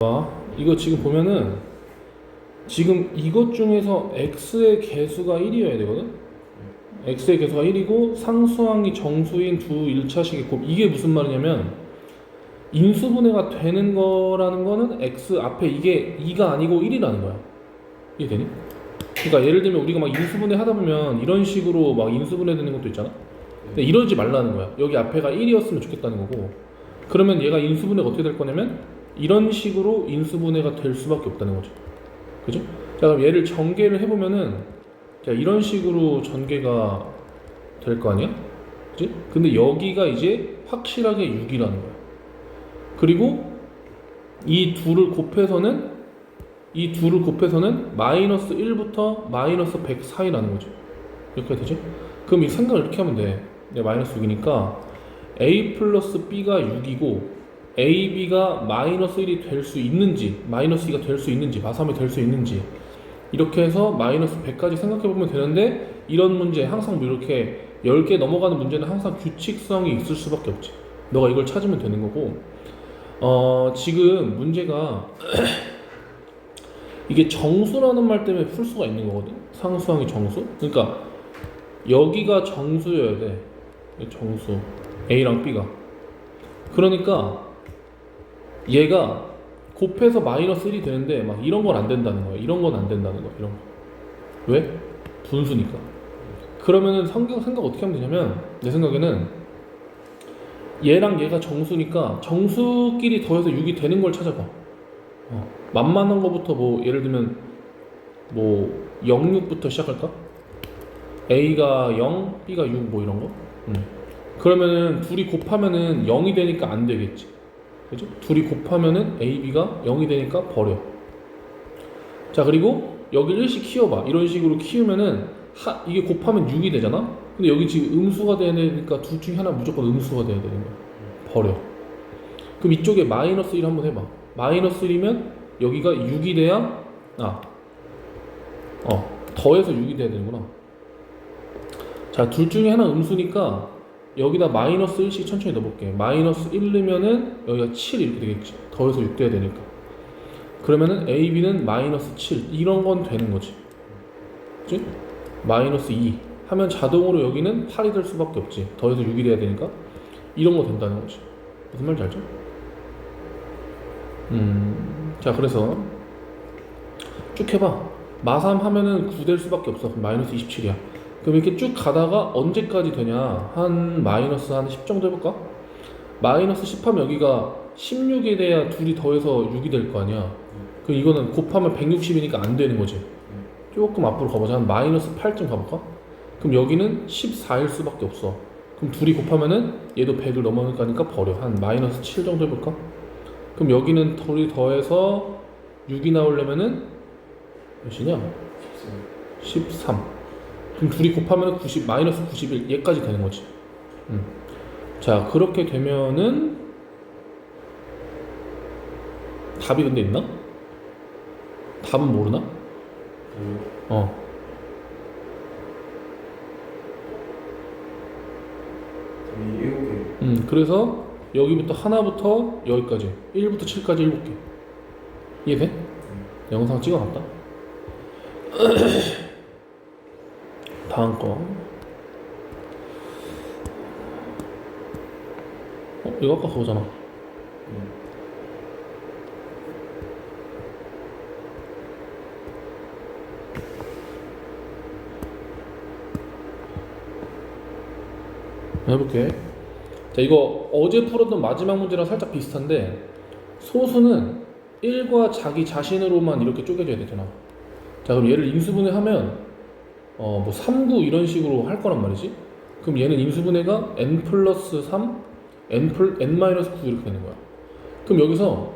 봐. 이거 지금 보면은 지금 이것 중에서 x의 개수가 1이어야 되거든? x의 개수가 1이고 상수항이 정수인 두 1차식의 곱 이게 무슨 말이냐면 인수분해가 되는 거라는 거는 x 앞에 이게 2가 아니고 1이라는 거야 이해되니? 그러니까 예를 들면 우리가 막 인수분해 하다 보면 이런 식으로 막 인수분해 되는 것도 있잖아 근데 이러지 말라는 거야 여기 앞에가 1이었으면 좋겠다는 거고 그러면 얘가 인수분해가 어떻게 될 거냐면 이런 식으로 인수분해가 될 수밖에 없다는 거죠. 그죠? 자, 그럼 얘를 전개를 해보면은, 자, 이런 식으로 전개가 될 거 아니야? 그지? 근데 여기가 이제 확실하게 6이라는 거야. 그리고 이 둘을 곱해서는, 이 둘을 곱해서는 마이너스 1부터 마이너스 100 사이라는 거죠. 이렇게 되죠? 그럼 이 생각을 이렇게 하면 돼. 네, 마이너스 6이니까 a 플러스 b가 6이고 AB가 마이너스 1이 될 수 있는지 마이너스 2가 될 수 있는지 마삼이 될 수 있는지. 이렇게 해서 마이너스 100까지 생각해 보면 되는데 이런 문제 항상 뭐 이렇게 10개 넘어가는 문제는 항상 규칙성이 있을 수밖에 없지. 너가 이걸 찾으면 되는 거고. 어 지금 문제가 이게 정수라는 말 때문에 풀 수가 있는 거거든? 상수항이 정수? 그러니까 여기가 정수여야 돼. 정수. A랑 B가. 그러니까 얘가 곱해서 마이너스 1이 되는데 막 이런 건 안 된다는 거야. 이런 건 안 된다는 거야. 이런 거. 왜? 분수니까. 그러면은 성경 생각 어떻게 하면 되냐면 내 생각에는 얘랑 얘가 정수니까 정수끼리 더해서 6이 되는 걸 찾아봐. 어. 만만한 거부터 뭐 예를 들면 뭐 06부터 시작할까? A가 0, B가 6 뭐 이런 거? 음. 그러면은 둘이 곱하면은 0이 되니까 안 되겠지. 그죠? 둘이 곱하면은 AB가 0이 되니까 버려. 자, 그리고 여기를 일씩 키워봐. 이런 식으로 키우면은 하, 이게 곱하면 6이 되잖아? 근데 여기 지금 음수가 되니까 둘 중에 하나 무조건 음수가 돼야 되는 거야. 버려. 그럼 이쪽에 마이너스 1 한번 해봐. 마이너스 1이면 여기가 6이 돼야, 아, 어, 더해서 6이 돼야 되는구나. 자, 둘 중에 하나 음수니까 여기다 마이너스 1씩 천천히 넣어볼게. 마이너스 1 넣으면은 여기가 7 이렇게 되겠지. 더해서 6 돼야 되니까. 그러면은 A, B는 마이너스 7 이런 건 되는 거지. 그치? 마이너스 2 하면 자동으로 여기는 8이 될 수밖에 없지. 더해서 6이 돼야 되니까 이런 거 된다는 거지. 무슨 말인지 알죠? 음, 자 그래서 쭉 해봐. 마삼 하면은 9 될 수밖에 없어. 그럼 마이너스 27이야. 그럼 이렇게 쭉 가다가 언제까지 되냐? 한 마이너스 한 10 정도 해볼까? 마이너스 10 하면 여기가 16이 돼야 둘이 더해서 6이 될 거 아니야? 그럼 이거는 곱하면 160이니까 안 되는 거지. 조금 앞으로 가보자. 한 마이너스 8쯤 가볼까? 그럼 여기는 14일 수밖에 없어. 그럼 둘이 곱하면은 얘도 100을 넘어가니까 버려. 한 마이너스 7 정도 해볼까? 그럼 여기는 둘이 더해서 6이 나오려면은 몇이냐? 13. 그럼 둘이 곱하면 90 마이너스 91 얘까지 되는 거지. 음. 자 그렇게 되면은 답이 근데 있나? 답은 모르나? 어. 음 그래서 여기부터 하나부터 여기까지 1부터 7까지 7개. 이해돼? 영상 찍어놨다. 다음 거. 어, 이거 아까 그거잖아. 해볼게. 자, 이거 어제 풀었던 마지막 문제랑 살짝 비슷한데 소수는 1과 자기 자신으로만 이렇게 쪼개져야 되잖아. 자, 그럼 얘를 인수분해 하면 어, 뭐 3, 9 이런 식으로 할 거란 말이지. 그럼 얘는 인수분해가 n 플러스 3, n 플 n 마이너스 9 이렇게 되는 거야. 그럼 여기서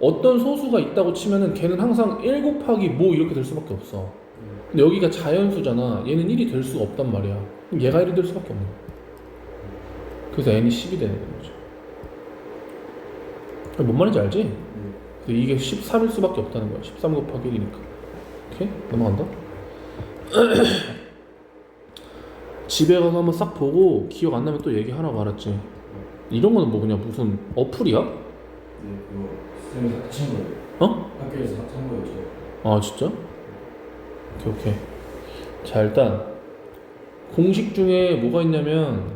어떤 소수가 있다고 치면은 걔는 항상 1 곱하기 뭐 이렇게 될 수밖에 없어. 근데 여기가 자연수잖아. 얘는 1이 될 수가 없단 말이야. 그럼 얘가 1이 될 수밖에 없는 거야. 그래서 n이 10이 되는 거죠. 뭔 말인지 알지? 근데 이게 13일 수밖에 없다는 거야. 13 곱하기 1이니까. 오케이? 넘어간다. 집에 가서 한번 싹 보고 기억 안 나면 또 얘기하라고 알았지. 이런 거는 뭐 그냥 무슨 어플이야? 네, 그거 같이 한 거예요. 어? 학교에서 한 거예요. 저. 아 진짜? 오케이 오케이 자 일단 공식 중에 뭐가 있냐면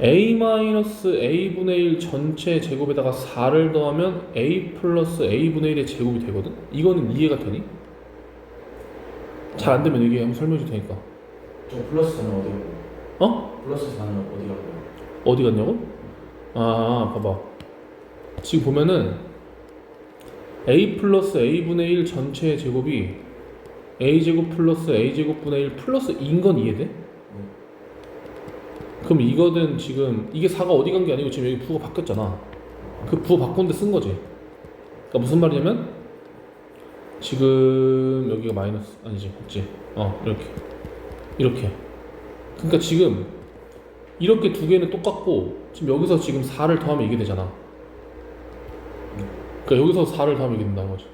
a-a분의 1 전체 제곱에다가 4를 더하면 a 플러스 a분의 1의 제곱이 되거든? 이거는 이해가 되니? 잘 안 되면 한번 설명해 줄 테니까 저 플러스 4는 어디 가요? 어? 플러스 4는 어디 가요? 어디 갔냐고? 아 봐봐 지금 보면은 a 플러스 a분의 1 전체의 제곱이 a제곱 플러스 a제곱분의 1 플러스 2인 건 이해돼? 그럼 이거는 지금 이게 4가 어디 간 게 아니고 지금 여기 부호가 바뀌었잖아 그 부호 바꾼 데 쓴 거지 그러니까 무슨 말이냐면 지금 여기가 마이너스 아니지 맞지. 어 이렇게. 이렇게. 그러니까 지금 이렇게 두 개는 똑같고 지금 여기서 지금 4를 더하면 이게 되잖아. 그러니까 여기서 4를 더하면 이게 된다는 거지.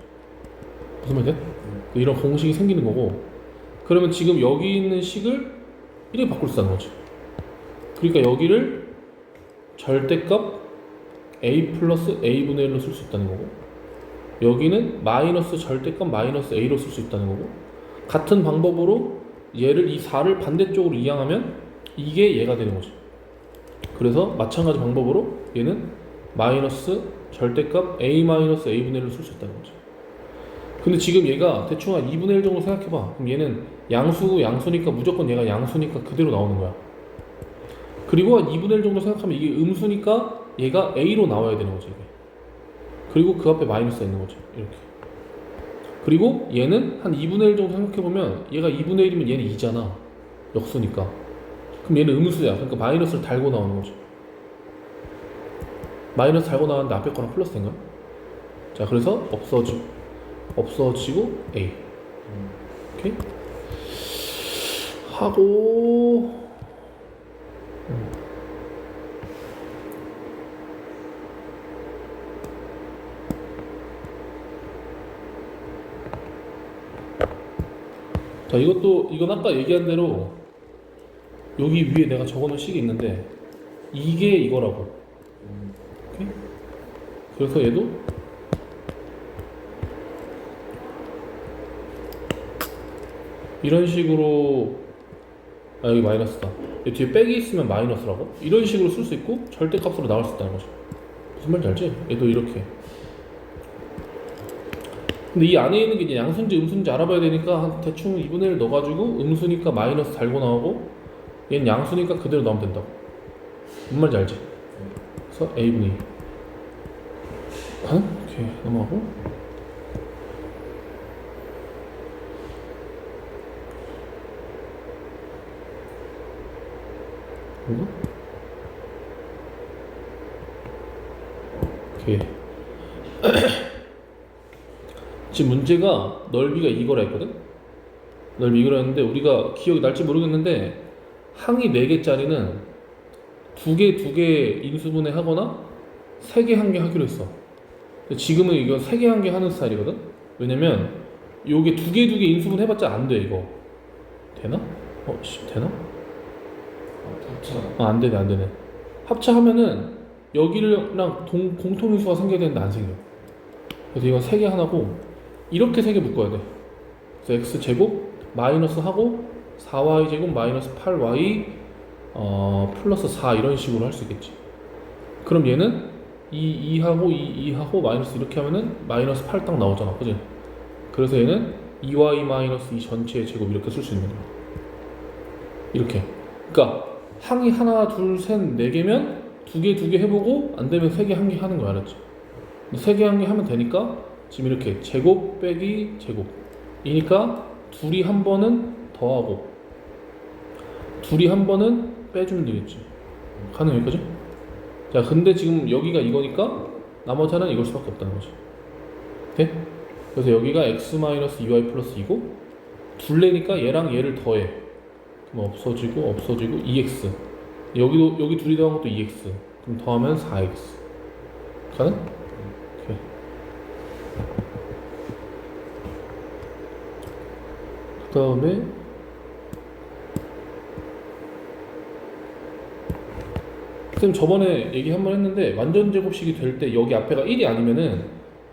무슨 말이야? 이런 공식이 생기는 거고. 그러면 지금 여기 있는 식을 이렇게 바꿀 수 있다는 거지. 그러니까 여기를 절대값 a 플러스 a분의 1로 쓸 수 있다는 거고 여기는 마이너스 절대값 마이너스 a로 쓸 수 있다는 거고 같은 방법으로 얘를 이 4를 반대쪽으로 이항하면 이게 얘가 되는 거지. 그래서 마찬가지 방법으로 얘는 마이너스 절대값 a 마이너스 a분의 1로 쓸 수 있다는 거지. 근데 지금 얘가 대충 한 2분의 1 정도 생각해봐. 그럼 얘는 양수고 양수니까 무조건 얘가 양수니까 그대로 나오는 거야. 그리고 한 2분의 1 정도 생각하면 이게 음수니까 얘가 a로 나와야 되는 거지 이게 그리고 그 앞에 마이너스가 있는 거지 이렇게. 그리고 얘는 한 2분의 1 정도 생각해보면 얘가 2분의 1이면 얘는 2잖아. 역수니까. 그럼 얘는 음수야. 그러니까 마이너스를 달고 나오는 거지 마이너스 달고 나왔는데 앞에 거랑 플러스 된 거야 자 그래서 없어지고 없어지고 A. 오케이? 하고 자 이것도 이건 아까 얘기한 대로 여기 위에 내가 적어놓은 식이 있는데 이게 이거라고. 오케이? 그래서 얘도 이런 식으로 아 여기 마이너스다. 여기 뒤에 백이 있으면 마이너스라고? 이런 식으로 쓸 수 있고 절대값으로 나올 수 있다는 거죠 무슨 말인지 알지? 얘도 이렇게 근데 이 안에 있는 게 이제 양수인지 음수인지 알아봐야 되니까 한 대충 2분의 1 넣어가지고 음수니까 마이너스 달고 나오고 얘는 양수니까 그대로 넣으면 된다고 무슨 말인지 알지? 그래서 a분의 2 어? 오케이 넘어가고 이거? 오케이 지금 문제가 넓이가 이거라 했거든? 넓이 이거라 했는데 우리가 기억이 날지 모르겠는데 항이 4개짜리는 두개두개 인수분해 하거나 세개한개 하기로 했어 지금은 이거 세개한개 하는 스타일이거든? 왜냐면 요게 두개두개 인수분해 해봤자 안 돼 이거 되나? 어? 씨, 되나? 아. 아, 안 되네, 안 되네. 합차하면은 여기랑 동, 공통인수가 생겨야 되는데 안 생겨. 그래서 이건 세개 하나고 이렇게 세 개 묶어야 돼. 그래서 x 제곱 마이너스 하고 4y 제곱 마이너스 8y 어, 플러스 4 이런 식으로 할 수 있겠지. 그럼 얘는 2, 2하고 2, 2하고 마이너스 이렇게 하면은 마이너스 8 딱 나오잖아, 그지? 그래서 얘는 2y 마이너스 2 전체의 제곱 이렇게 쓸 수 있는 거야. 이렇게. 그러니까 항이 하나, 둘, 셋, 네 개면 두 개, 두 개 해보고 안 되면 세 개, 한 개 하는 거야, 알았지? 세 개, 한 개 하면 되니까 지금 이렇게 제곱 빼기 제곱. 이니까 둘이 한 번은 더하고 둘이 한 번은 빼주면 되겠지. 가능 여기까지? 자, 근데 지금 여기가 이거니까 나머지 하나는 이걸 수밖에 없다는 거지. 돼? 그래서 여기가 x-2y 플러스 2고 둘레니까 얘랑 얘를 더해. 그럼 없어지고 없어지고 2x 여기도 여기 둘이 더한 것도 2x 그럼 더하면 4x 가능? 오케이 그 다음에 쌤 저번에 얘기 한 번 했는데 완전 제곱식이 될 때 여기 앞에가 1이 아니면은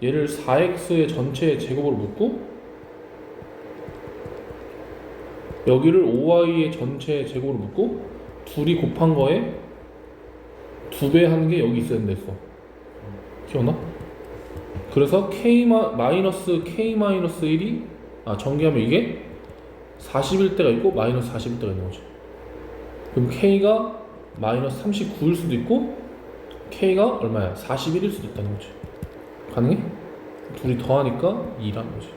얘를 4x의 전체 제곱으로 묶고 여기를 5y의 전체 제곱으로 묶고 둘이 곱한 거에 두 배 하는 게 여기 있어야 된다 했어 기억나? 그래서 k 마, 마이너스 k 마이너스 1이 아 전개하면 이게 41대가 있고 마이너스 41대가 있는 거죠 그럼 k가 마이너스 39일 수도 있고 k가 얼마야? 41일 수도 있다는 거지 가능해? 둘이 더하니까 2라는 거지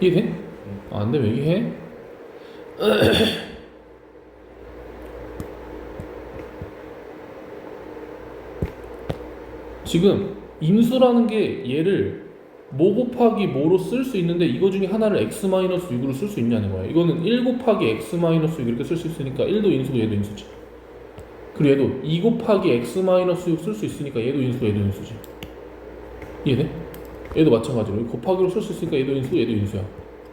이해돼? 아, 안 되면 얘기해 지금 임수라는 게 얘를 모 곱하기 모로 쓸 수 있는데 이거 중에 하나를 x-6으로 쓸 수 있냐는 거야. 이거는 1 곱하기 x-6 이렇게 쓸 수 있으니까 1도 인수고 얘도 인수지. 그리고 얘도 2 곱하기 x-6 쓸 수 있으니까 얘도 인수고 얘도 인수지. 이해돼? 얘도 마찬가지로 곱하기로 쓸 수 있으니까 얘도 인수고 얘도 인수야.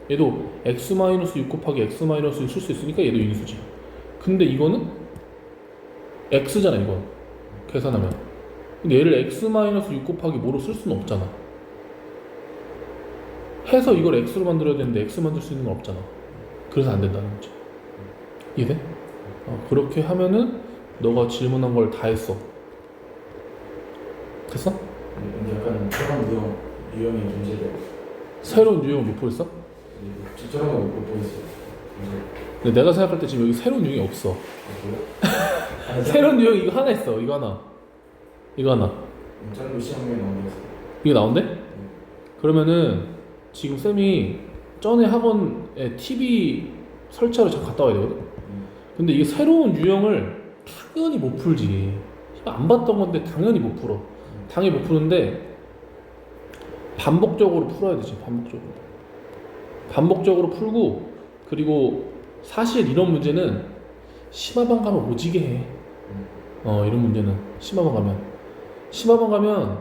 얘도 x-6 곱하기 x-6 쓸 수 있으니까 얘도 인수지. 근데 이거는 x잖아 이건 계산하면. 근데 얘를 x-6 곱하기 뭐로 쓸 수는 없잖아. 해서 이걸 x로 만들어야 되는데 x 만들 수 있는 건 없잖아. 그래서 안 된다는 거지. 이해돼? 어, 그렇게 하면은 너가 질문한 걸 다 했어. 됐어? 근데 약간 저런 유형 유형이 존재를 새로운 유형을 못 보였어? 저런 거못 보겠어요. 근데 내가 생각할 때 지금 여기 새로운 유형이 없어. 아니, 새로운 유형 이거 하나 있어. 이거 하나. 이거 하나. 거 시험에 나오는 거 이게 나온대? 그러면은 지금 쌤이 전에 학원에 TV 설치하러 잠깐 갔다 와야 되거든? 근데 이게 새로운 유형을 당연히 못 풀지. 안 봤던 건데 당연히 못 풀어. 당연히 못 푸는데 반복적으로 풀어야 되지. 반복적으로. 반복적으로 풀고 그리고 사실 이런 문제는 심화반 가면 오지게 해. 어 이런 문제는 심화반 가면 심화반 가면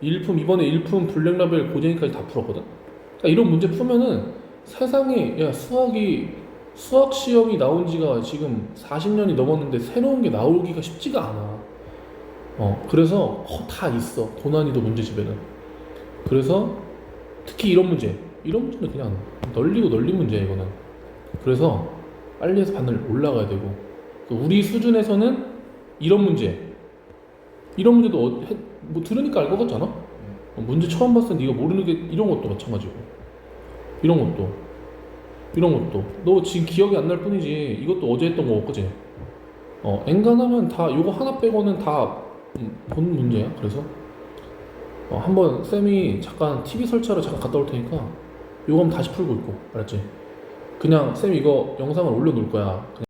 일품 이번에 일품 블랙라벨 고재니까지 다 풀었거든. 이런 문제 풀면은 세상에 야 수학이 수학 시험이 나온 지가 지금 40년이 넘었는데 새로운 게 나오기가 쉽지가 않아. 어 그래서 어, 다 있어 고난이도 문제집에는. 그래서 특히 이런 문제 이런 문제는 그냥 널리고 널린 문제야 이거는. 그래서 빨리 해서 반을 올라가야 되고 그 우리 수준에서는 이런 문제 이런 문제도 어, 해- 뭐 들으니까 알 것 같잖아. 어, 문제 처음 봤을 때 네가 모르는 게 이런 것도 마찬가지고 이런 것도 이런 것도 너 지금 기억이 안 날 뿐이지 이것도 어제 했던 거 그지? 어 엔간하면 다 요거 하나 빼고는 다 음, 본 문제야. 그래서 어, 한번 쌤이 잠깐 TV 설치하러 잠깐 갔다 올 테니까 요거 한번 다시 풀고 있고 알았지? 그냥 쌤 이거 영상을 올려놓을 거야. 그냥